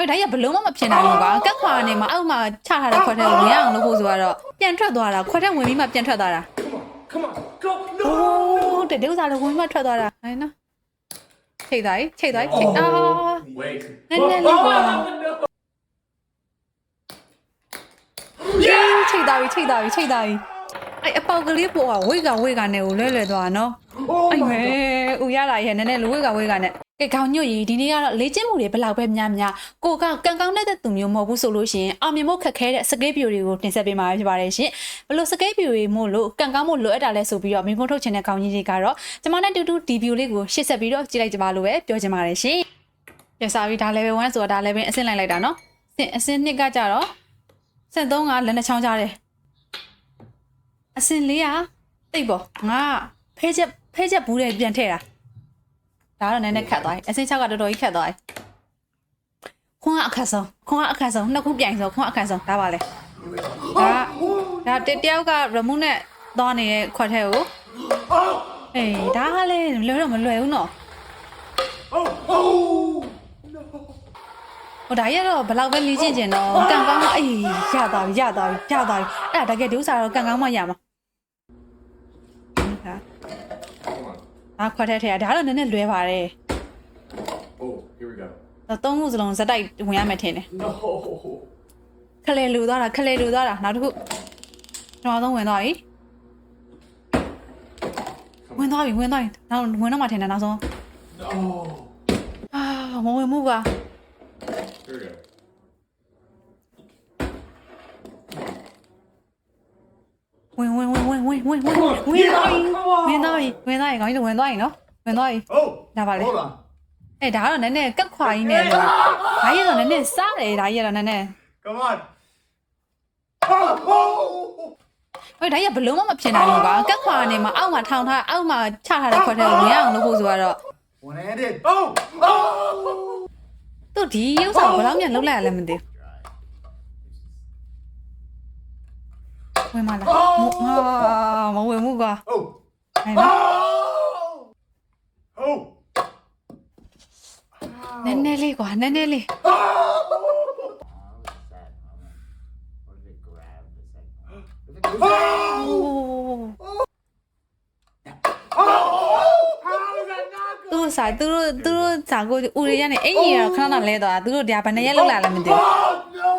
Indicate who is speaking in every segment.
Speaker 1: ဟိုဒါကြီးကဘလုံးမမဖြစ်နိုင်ဘူးကွာကက်ခွာနေမှာအောက်မှာချထားတဲ့ခွက်ထဲကိုဝင်ရအောင်လုပ်ဖို့ဆိုတော့ပြန်ထွက်သွားတာခွက်ထဲဝင်ပြီးမှပြန်ထွက်သွားတာ
Speaker 2: Come on, come on, go!
Speaker 1: အိုးတဲ့ဒီဥစားလည်းဝင်မှထွက်သွားတာဟဲ့နော်ချိတ်သွားပြီချိတ်သွားပြီချိတ်အာ
Speaker 2: Wait.
Speaker 1: နည်းနည်းလေးကွာ
Speaker 2: no!
Speaker 1: ချိတ်သွားပြီချိတ်သွားပြီချိတ်သွားပြီအဲ့အပေါက်ကလေးပေါ်ကဝိတ်ကဝိတ်ကနေကိုလွဲလွဲသွားတာနော်
Speaker 2: Oh
Speaker 1: အဲ့
Speaker 2: my
Speaker 1: မဲဦးရတာရဲ့နည်းနည်းလူဝိတ်ကဝိတ်ကနဲ့ ကဲခေါင်းညွတ်ရီဒီနေ့ကတော့လေ့ကျင့်မှုတွေဘယ်လောက်ပဲများများကိုကကန်ကောင်းတဲ့သူမျိုးမဟုတ်ဘူးဆိုလို့ရှိရင်အောင်မြင်ဖို့ခက်ခဲတဲ့စကေးပြူတွေကိုတင်ဆက်ပေးမှာဖြစ်ပါတယ်ရှင်ဘလို့စကေးပြူတွေမို့လို့ကန်ကောင်းမှုလိုအပ်တာလဲဆိုပြီးတော့မိဖုံးထုတ်ချင်တဲ့ခေါင်းကြီးတွေကတော့ကျမနဲ့တူတူဒီဗီဒီယိုလေးကိုရှေ့ဆက်ပြီးတော့ကြည့်လိုက်ကြပါလို့ပဲပြောချင်ပါတယ်ရှင်ရစားပြီးဒါ level 1ဆိုတာဒါ level အဆင့်လိုက်လိုက်တာနော်အဆင့်အဆင့်2ကကြတော့အဆင့်3ကလက်နှချောင်းကြတယ်အဆင့်4ကတိတ်ပေါ့ငါဖဲချက်ဖဲချက်ဘူးတဲ့ပြန်ထည့်တာ ဒါကတော့နည်းနည်းခတ်သွားပြီအစင်း6ကတော်တော်ကြီးခတ်သွားပြီခွန်းကအခက်ဆုံးခွန်းကအခက်ဆုံးနှစ်ခုပြိုင်ဆုံးခွန်းကအခက်ဆုံးဒါပါလေဒါဒါတတယောက်ကရမုနဲ့သွားနေတဲ့ခွက်ထဲကိုအေးဒါကလည်းလွယ်တော့မလွယ်ဘူးနော်
Speaker 2: Oh, oh!
Speaker 1: ဟိုဒါရက်တော့ဘယ်လောက်ပဲလေ့ကျင့်ကျင်တော့ကန်ကောင်းမအေးရသွားပြီရသွားပြီရသွားပြီအဲ့ဒါတကယ်ဒီဥစ္စာတော့ကန်ကောင်းမရမှာဒါ
Speaker 2: Come on.
Speaker 1: ဒါခွက်ထဲထဲဒါတော့နည်းနည်းလွယ်ပါတယ်
Speaker 2: Oh, here we go.
Speaker 1: တော့သုံးခုစလုံးဇက်တိုက်ဝင်ရမယ်ထင်တယ်
Speaker 2: No!
Speaker 1: ခလေလူသွားတာခလေလူသွားတာနောက်တစ်ခုကျွန်တော်သုံးဝင်သွားပြီဝင်သွားပြီဝင်သွားပြီနောက်ဝင်တော့မှထင်တယ်နောက်ဆုံး
Speaker 2: No!
Speaker 1: အာမဝင်မှုက
Speaker 2: Here we go.
Speaker 1: ဝင်ဝင်ဝင်ဝင်သွားပြီဝင်သွားပြီဝင်သွားပြီခေါင်းကြီးတို့ဝင်သွားပြီနော်ဝင်သွားပြီ
Speaker 2: ဟုတ်
Speaker 1: ဒါပါလေ
Speaker 2: ဟုတ်လား
Speaker 1: အဲဒါကတော့နည်းနည်းကက်ခွာကြီးနဲ့လို့ဒါကြီးကတော့နည်းနည်းစားတယ်ဒါကြီးကတော့နည်းနည်း
Speaker 2: come on
Speaker 1: ဟိုဒါကြီးကဘလုံးမမဖြစ်နိုင်ဘူးကွာကက်ခွာနေမှာအောက်မှာထောင်ထားအောက်မှာချထားတဲ့ခွက်ထဲကိုဝင်အောင်လုပ်ဖို့ဆိုတော့
Speaker 2: ဝင်ရတယ်ဟုတ်
Speaker 1: သူဒီရုပ်ဆောင်ဘယ်လောက်မြန်လောက်လိုက်ရလဲမသိဘူး ဝင်မလားဟာမဝင်ဘူးကွာ
Speaker 2: Oh!
Speaker 1: ဟဲ့နော်
Speaker 2: Oh! Oh!
Speaker 1: နည်းနည်းလေးကွာနည်းနည်းလေး
Speaker 3: How was that moment? Or did it grab the second one? If it goes
Speaker 1: အိုး
Speaker 2: How is that not
Speaker 1: သူတို့စာသူတို့သူတို့စာကိုဦးရရနဲ့အင်ကြီးရခဏခဏလဲသွားသူတို့ဒါဘယ်နဲ့ရက်လောက်လာလဲမသိဘူး
Speaker 2: Oh, no!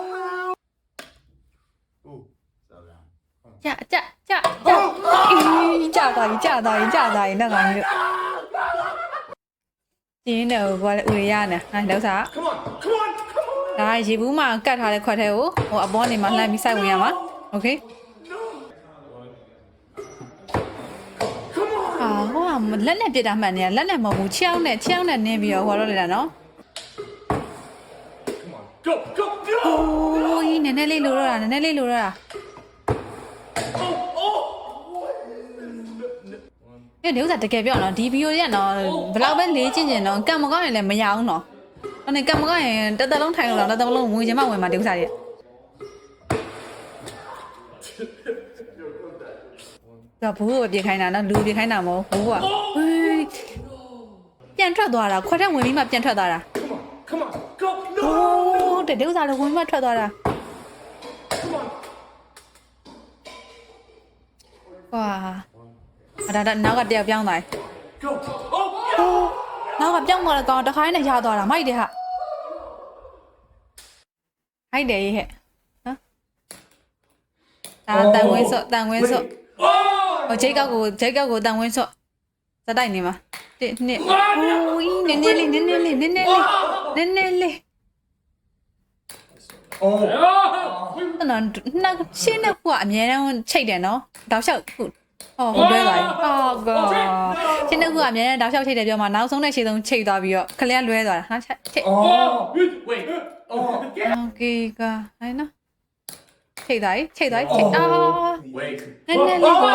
Speaker 2: Oh,
Speaker 3: so down.
Speaker 1: ကြကြကြကြအေးကြသွားပြီကြသွားပြီကြသွားပြီနောက်ကောင်ကြီးတို့ဒီနေ့ကွာဦးရရနဲ့ဟဲ့လောက်စာ
Speaker 2: come on, come on, come on!
Speaker 1: ဒါရေဘူးမှာကတ်ထားတဲ့ခွက်ထဲကိုဟိုအပေါ်နေမှာလှမ်းပြီးစိုက်ဝင်ရမှာโอเค
Speaker 2: Come on!
Speaker 1: အာဟိုကလက်နဲ့ပြစ်တာမှန်နေရလက်နဲ့မဟုတ်ဘူးချောင်းနဲ့ချောင်းနဲ့နင်းပြီးတော့ဟောတော့လေတာနော်
Speaker 2: Come on, go, go, go!
Speaker 1: အိုးကြီးနည်းနည်းလေးလိုတော့တာနည်းနည်းလေးလိုတော့တာ
Speaker 2: Oh, oh!
Speaker 1: အဲ့ဒီဥစ္စာတကယ်ပြောနော်ဒီဗီဒီယိုရနော်ဘယ်လောက်ပဲလေးကျင်ကျင်နော်ကံမကောင်းရင်လည်းမရအောင်နော်အဲ့နဲ့ကံမကောင်းရင်တစ်သက်လုံးထိုင်လို့တော့တစ်သက်လုံးဝင်ချင်မှဝင်မှာဒီဥစ္စာတွေဒါဘူးကိုပြခိုင်းတာနော်လူပြခိုင်းတာမဟုတ်ဘူးကွာဟေးပြန်ထွက်သွားတာခွက်ထက်ဝင်ပြီးမှပြန်ထွက်သွားတာ
Speaker 2: Come on, come on, go,
Speaker 1: โอ้
Speaker 2: no!
Speaker 1: တဲ့ဒီဥစားလည်းဝင်မှထွက်သွားတာ ကွာအဒါဒါနောက်ကတယောက်ပြောင်းသွားတယ်
Speaker 2: Go! Oh!
Speaker 1: နောက်ကပြောင်းသွားတဲ့ကောင်တစ်ခါနဲ့ရသွားတာမိုက်တယ်ဟာဟိုက်တယ်ရေးဟဲ့နော်ဒါတန်ဝင်းစော့တန်ဝင်းစော့
Speaker 2: Oh!
Speaker 1: ဟိုဂျိတ်ကောက်ကိုဂျိတ်ကောက်ကိုတန်ဝင်းစော့စတိုက်နေမှာတစ်နှစ်ဟိုးနည်းနည်းလေးနည်းနည်းလေးနည်းနည်းလေးနည်းနည်းလေး
Speaker 2: အိုး
Speaker 1: အဲ့တော့နှစ်ရှင်းနှစ်ခုကအများတန်းချိတ်တယ်နော်တောက်လျှောက်ခုအော်ဟုတ်ပဲပါအော်ကောရှင်းနှစ်ခုကအများတန်းတောက်လျှောက်ချိတ်တယ်ပြောမှနောက်ဆုံးနဲ့ရှင်းဆုံးချိတ်သွားပြီးတော့ကလေးကလွဲသွားတာဟာချိတ်
Speaker 2: အော် wait
Speaker 1: အော် okay ကဟဲ့နော်ချိတ်တိုင်းချိတ်တိုင်းချိတ်အော်
Speaker 2: wait
Speaker 1: နည်းနည်းလေး
Speaker 2: ပါ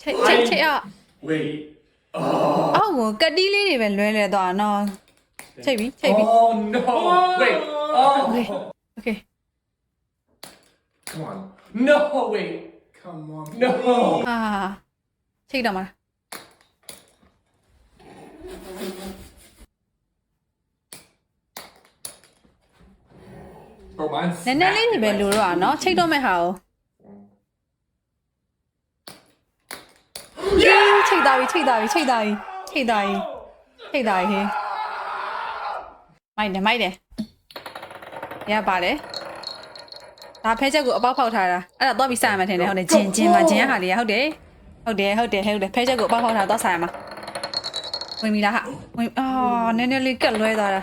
Speaker 1: ချိတ်ချိတ်ချိတ်အော်
Speaker 2: wait
Speaker 1: အောက်ကိုကတိလေးတွေပဲလွဲလွဲသွားတာနော်ချိတ်ပြီချိတ်ပြီ
Speaker 2: Oh no! Wait! Oh!
Speaker 1: Okay. Okay
Speaker 2: Come on! No! Wait! Come on! No!
Speaker 1: အာ ချိတ်တော့မှာ
Speaker 2: Bro, mine's
Speaker 1: နည်းနည်းလေးနေပဲလိုတော့อ่ะเนาะချိတ်တော့မဲ့ဟာကို တ်သားပြီချိတ်သားပြီချိတ်သားပြီချိတ်သားပြီချိတ်သားပြီဟေးမိုက်တယ်မိုက်တယ်ရပါတယ်ဒါဖဲချက်ကိုအပေါက်ဖောက်ထားတာအဲ့ဒါတော့ပြီးစရမှာထင်တယ်ဟုတ်တယ်ဂျင်ဂျင်မှာဂျင်ရဟာလေးဟုတ်တယ်ဟုတ်တယ်ဟုတ်တယ်ဟုတ်တယ်ဖဲချက်ကိုအပေါက်ဖောက်ထားတော့ဆိုင်မှာဝင်ပြီလားဟာဝင်အာနည်းနည်းလေးကက်လွဲသွားတာ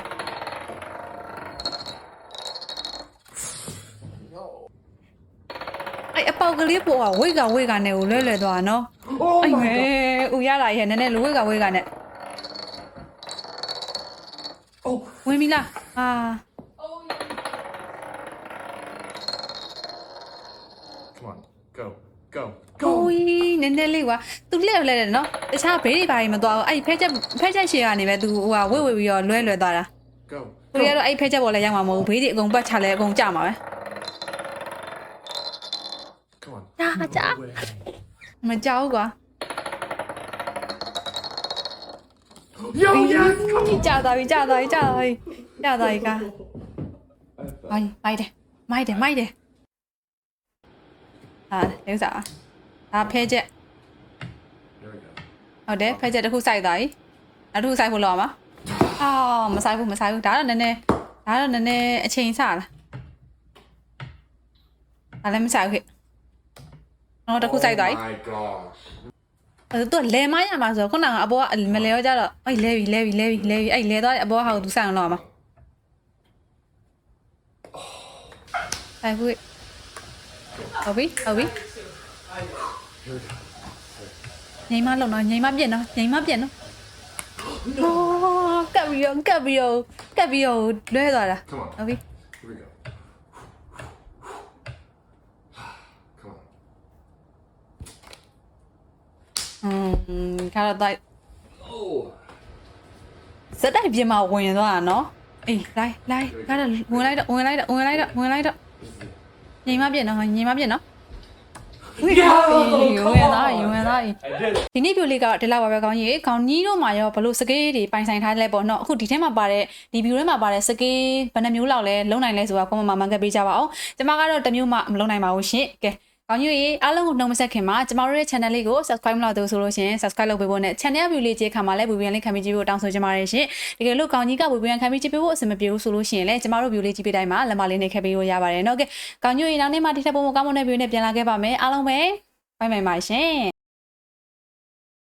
Speaker 1: အဲ့အပေါက်ကလေးပေါ်ကဝိတ်ကဝိတ်ကနဲ့ကိုလွဲလွဲသွားတာနော်
Speaker 2: Oh
Speaker 1: အဲ့
Speaker 2: my
Speaker 1: မဲ
Speaker 2: god.
Speaker 1: ဦး ရလာရဲ့နည်းနည်းလူဝိတ်ကဝိတ်ကနဲ့
Speaker 2: Oh.
Speaker 1: ဝင်ပြီလားအာ
Speaker 2: Come on. Go. Go.
Speaker 1: ကို
Speaker 2: Go.
Speaker 1: ကြီးနည်းနည်းလေးကွာသူလှည့်လဲတယ်နော်တခြားဘေးတွေဘာတွေမသွားဘူးအဲ့ဖဲချက်ဖဲချက်ရှည်ကနေပဲသူဟိုကဝိတ်ဝိတ်ပြီးတော့လွဲလွဲသွားတာ
Speaker 2: Go.
Speaker 1: သူတွေကတော့အဲ့ဖဲချက်ပေါ်လဲရောက်မှာမဟုတ်ဘူးဘေးတွေအကုန်ပတ်ချလဲအကုန်ကြမှာပဲ
Speaker 2: Come on.
Speaker 1: ကြာကြာ
Speaker 2: Way.
Speaker 1: မကြောက်ဘူးကွာ
Speaker 2: Yo, yes. Come on.
Speaker 1: ကြာသွားပြီကြာသွားပြီကြာသွားပြီကြာသွားပြီကဟိုင်းမိုက်တယ်မိုက်တယ်မိုက်တယ်အာလေဥစားဒါဖဲချက်
Speaker 2: There we go.
Speaker 1: ဟုတ်တယ်ဖဲချက်တစ်ခုစိုက်သွားပြီနောက်တစ်ခုစိုက်ဖို့လောက်အောင်ပါအော်မစိုက်ဘူးမစိုက်ဘူးဒါတော့နည်းနည်းဒါတော့နည်းနည်းအချိန်ဆလာဒါလည်းမစိုက်ဘူးခေနောက်တစ်ခုစိုက်သွားပြီ
Speaker 2: Oh my gosh.
Speaker 1: အဲ့တော့လဲမရမှာဆိုတော့ခုနကအပေါ်ကမလဲရောကြတော့အဲ့လဲပြီလဲပြီလဲပြီလဲပြီအဲ့လဲသွားတဲ့အပေါ်ကဟာကိုသူစိုက်အောင်လောက်အောင်ပါစိုက်ဘူးဟုတ်ပြီဟုတ်ပြီငိမ်မလုံတော့ငိမ်မပြက်နော်ငိမ်မပြက်နော်အော်ကပ်ပြီးတော့ကပ်ပြီးတော့ကပ်ပြီးတော့လွဲသွားတာ
Speaker 2: Come on.
Speaker 1: ဟုတ်ပြီ
Speaker 2: Here we go. Come on.
Speaker 1: อืมခါတော့တိုက်
Speaker 2: Oh.
Speaker 1: စက်တိုက်ပြင်မှာဝင်သွားတာနော်အေးလိုက်လိုက်ခါတော့ဝင်လိုက်တော့ဝင်လိုက်တော့ဝင်လိုက်တော့ဝင်လိုက်တော့
Speaker 2: This is it.
Speaker 1: ညီမပြည့်နော်ညီမပြည့်နော်
Speaker 2: Yo,
Speaker 1: ဝင်သား
Speaker 2: come on.
Speaker 1: ဝင်သား
Speaker 2: I did it.
Speaker 1: ဒီနေ့ပြိုလေးကတော့ဒီလောက်ပါပဲကောင်းကြီးခေါင်းကြီးတို့မှာရောဘလို့စကေးတွေပိုင်ဆိုင်ထားလဲပေါ့နော်အခုဒီထဲမှာပါတဲ့ဒီ view ထဲမှာပါတဲ့စကေးဘယ်နှမျိုးလောက်လဲလုံးနိုင်လဲဆိုတာကွန်မန့်မှာမှန်ကပ်ပေးကြပါအောင်ကျွန်မကတော့တစ်မျိုးမှမလုံးနိုင်ပါဘူးရှင်ကဲ ကောင်းကြီးရေအားလုံးကိုနှုတ်မဆက်ခင်မှာကျမတို့ရဲ့ channel လေးကို subscribe မလုပ်သေးဘူးဆိုလို့ရှင် subscribe လုပ်ပေးဖို့နဲ့ channel view လေးကြည့်ခါမှာလဲ view လေးခံပြီးကြည့်ဖို့တောင်းဆိုချင်ပါတယ်ရှင်တကယ်လို့ကောင်းကြီးက view ခံပြီးကြည့်ပေးဖို့အဆင်မပြေဘူးဆိုလို့ရှင်လဲကျမတို့ view လေးကြည့်ပေးတိုင်းမှာလက်မလေးနဲ့ခက်ပေးလို့ရပါတယ်နော်ကဲကောင်းကြီးရေနောက်နေ့မှဒီထက်ပိုမိုကောင်းမွန်တဲ့ view နဲ့ပြန်လာခဲ့ပါမယ်အားလုံးပဲဘိုင်ဘိုင်ပါရှင်